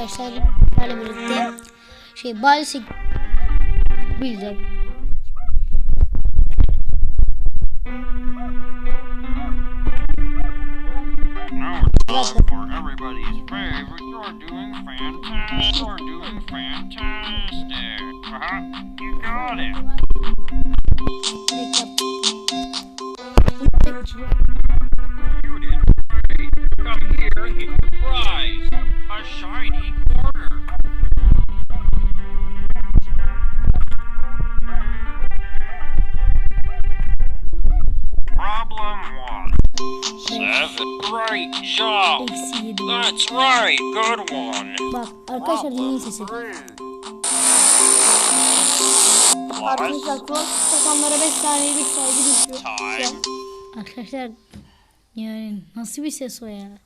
arkadaşlar. Bizlerle birlikte şey Balsik bildim. Now it's Great job. Eksi. That's right. Good one. Bak arkadaşlar dinleyin sesi. Arkadaşlar kulak takanlara 5 saniyelik saygı düşüyor. Arkadaşlar yani nasıl bir ses o ya?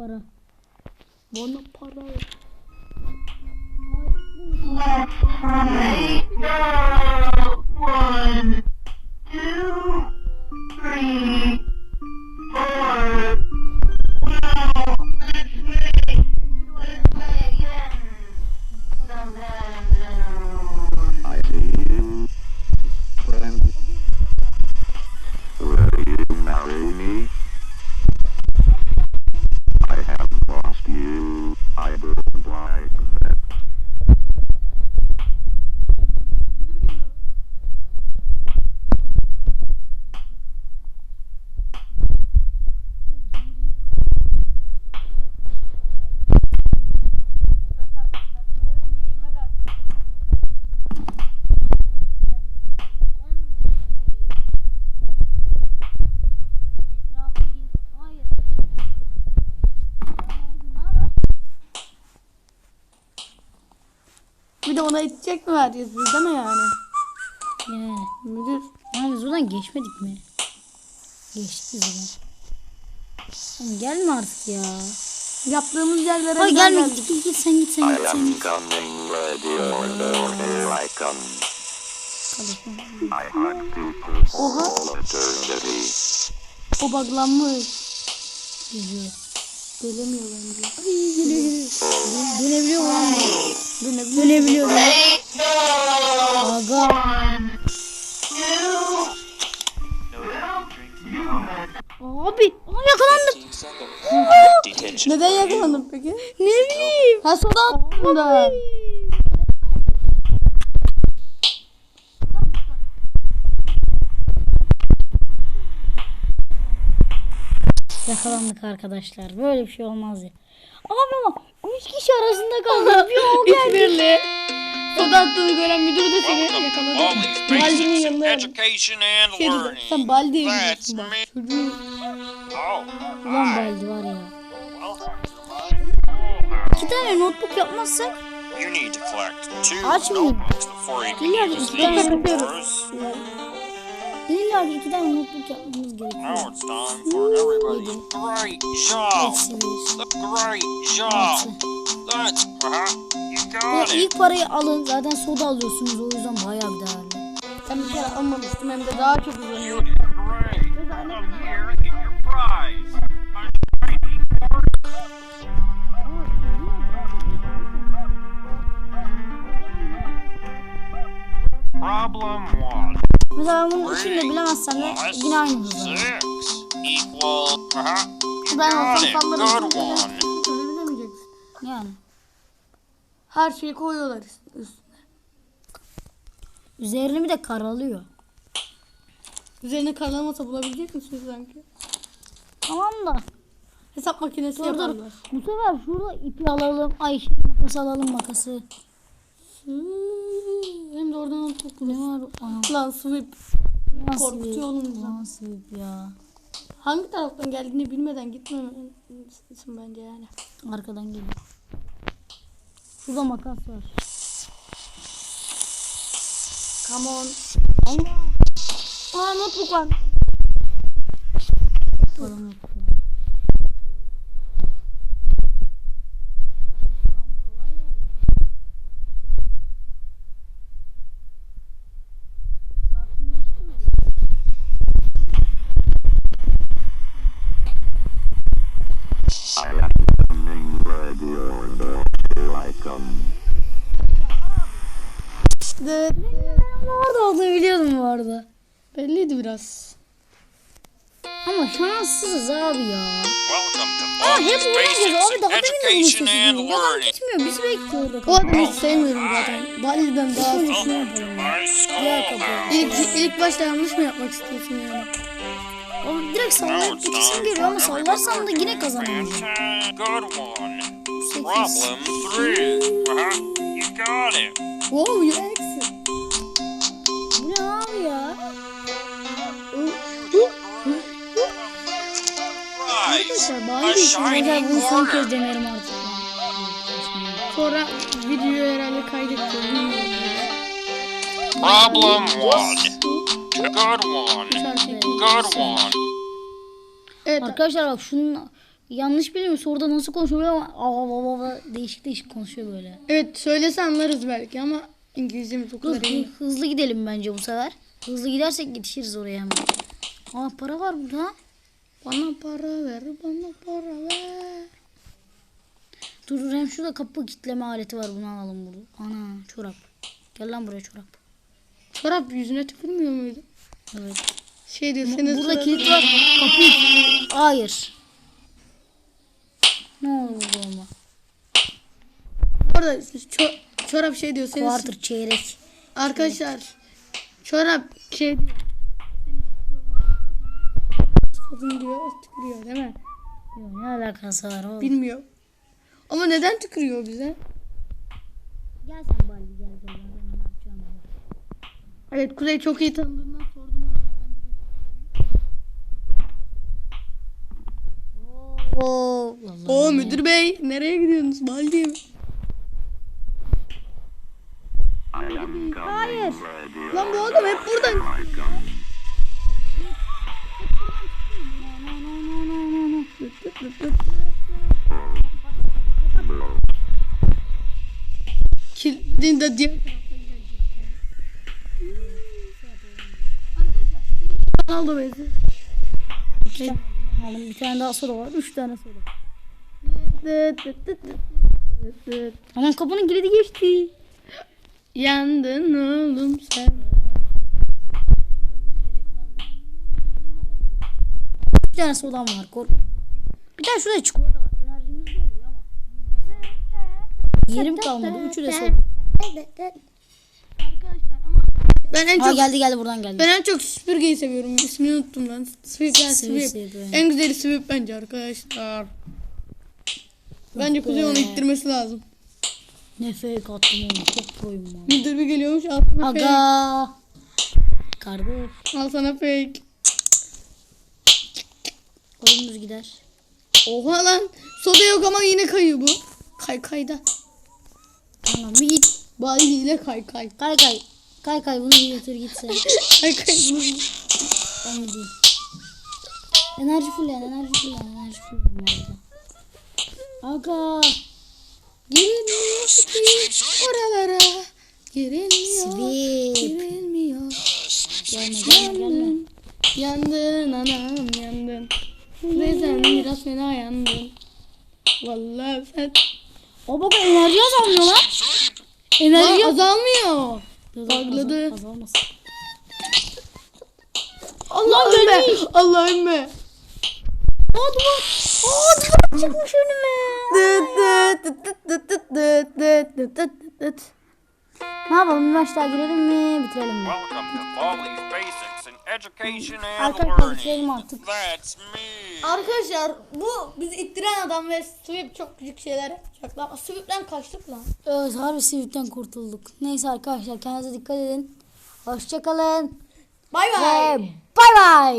Aha para. Bana para. De ona edecek mi vereceğiz biz değil mi yani? Yani. Müdür. Ama biz buradan geçmedik mi? Geçtik biz buradan. Oğlum gelme artık ya. Yaptığımız yerlere Ay neden gelme git git git sen git sen git sen am git. coming, ready or no, here I come. I people Oha. all eternity. O buglanmış. Gidiyor. Gelemiyor bence. Ay geliyor geliyor. Mu lan? Bu? Dönebilir. Dönebiliyor. ya. Aga. Abi. Aa, yakalandım. Neden yakalandın peki? Ne bileyim. Ha soda attın da. Yakalandık arkadaşlar. Böyle bir şey olmaz ya. Abi ama 3 kişi arasında kaldık. Bir o geldi. İşbirliği. Soda attığını gören müdür de seni yakaladı. Baldi'nin yanında şey dedi. Sen Baldi'ye gidiyorsun bak. Çocuğu Oh, Ulan baldi var ya. my İki tane notebook yapmazsak Açmayayım. İlla iki tane yours. İlla ki iki tane notebook yapmamız gerekiyor. Now it's time for everybody's great job. Great job. That's. You Ve ilk parayı alın. Zaten soda alıyorsunuz. O yüzden bayağı değerli. sen bir kere almamıştın hem de daha çok quarter. Problem one. Mesela ben bunu şimdi bilemezsem de yine aynı. You Ben olsam sallarım. Yani. Her şeyi koyuyorlar üstüne. Üzerini bir de karalıyor. Üzerine karalamasa bulabilecek misiniz sanki? Tamam da. Hesap makinesi Dur dur. Bu sefer şurada ipi alalım. Ay şey, makas alalım makası. Hmm, De oradan alıp Ne var? Aa, Lan sweep. nasıl Korkutuyor bir- oğlum bizi. Nasıl bir ya? Hangi taraftan geldiğini bilmeden gitmemelisin bence yani. Arkadan geliyor. Şurada makas var. Come on. Allah. Aa notebook var. Yok. vardı. Orada olduğunu biliyordum bu arada. Belliydi biraz. Ama şanssızız abi ya. Aa hep uğraşıyoruz abi daha demin de bunu Ya Adam gitmiyor bizi bekliyordu. O adamı hiç sevmiyorum zaten. Bali'den daha hoşuma şey yapıyorum. Ya kapı. İlk, ilk başta yanlış mı yapmak istiyorsun yani? O direkt sallayıp gitsin geliyor ama sallarsam da yine kazanamıyorum. 8 got it. Wow you exit. Bu ne abi ya? Arkadaşlar shiny Güzel bunu son kez denerim artık. sonra videoyu herhalde. Bilmiyorum. Problem one. Good one. Good one. Evet Arkadaşlar bak şunun yanlış bilmiyorum soruda nasıl konuşuyor ama ava ava ava değişik değişik konuşuyor böyle. Evet söylese anlarız belki ama İngilizcemiz o Dur kadar iyi. hı- hızlı gidelim bence bu sefer. Hızlı gidersek yetişiriz oraya hemen. Aa para var burada. Bana para ver, bana para ver. Dur dur hem şurada kapı kitleme aleti var bunu alalım burada. Ana çorap. Gel lan buraya çorap. Çorap yüzüne tükürmüyor muydu? Evet. Şey diyor senin Burada kilit var. Kapıyı Hayır. Ne oldu bu ama? Orada ço- çorap şey diyor senin Quarter çeyrek. Arkadaşlar çorap şey diyor. Kadın diyor tükürüyor değil mi? Ne alakası var oğlum? Bilmiyor. Ama neden tükürüyor bize? Gel sen bari gel gel. Ben ne yapacağım ya. Evet Kuzey çok iyi tanıdığından sordum ona. Oo. Allah. Oo müdür bey nereye gidiyorsunuz? Maldiv. Hayır. Lan bu adam hep buradan. Kilidin de diğer Ronaldo bezi. Bir tane daha soru var. Üç tane soru. Tamam kapının kilidi geçti. Yandın oğlum sen. Bir tane sodam var. Korkma. Bir tane şurada çikolata var. Enerjimiz de oluyor ama. Yerim kalmadı. Üçü de soda. Ben en çok geldi geldi buradan geldi. ben en çok süpürgeyi seviyorum. İsmini unuttum Sweep. Sweep, evet. En güzeli Sweep bence arkadaşlar. Bence Kuzey onu ittirmesi lazım. Ne fake attım onu. Çok proyum ya. Müdür bir geliyormuş al sana fake. Aga. Kardeş. Al sana fake. Oyunumuz gider. Oha lan. Soda yok ama yine kayıyor bu. Kay kayda. Tamam bir git. Bali ile kay kay. Kay kay. Kay kay bunu götür git sen. Kay kay. Ben gideyim. Enerji fulleyen, enerji fulleyen, enerji fulleyen orada. Aga. Girilmiyor ki oralara. Girilmiyor. Girilmiyor. Gelme gelme gelme. Yandın anam yandın. Ve sen biraz fena yandın. Vallahi sen. O bak enerji azalmıyor lan. Enerji azalmıyor. Azal- Bugladı. azal- Azalmasın. Allah ümme. Allah ümme. Aa duvar. Aa çıkmış önüme. Ne yapalım üniversiteye girelim mi bitirelim mi? Arkadaşlar bitirelim artık. Arkadaşlar bu bizi ittiren adam ve Sweep çok küçük şeyler yapacaklar. Sweep'ten kaçtık lan. Evet harbi Sweep'ten kurtulduk. Neyse arkadaşlar kendinize dikkat edin. Hoşçakalın. Bay bay. Bay bay.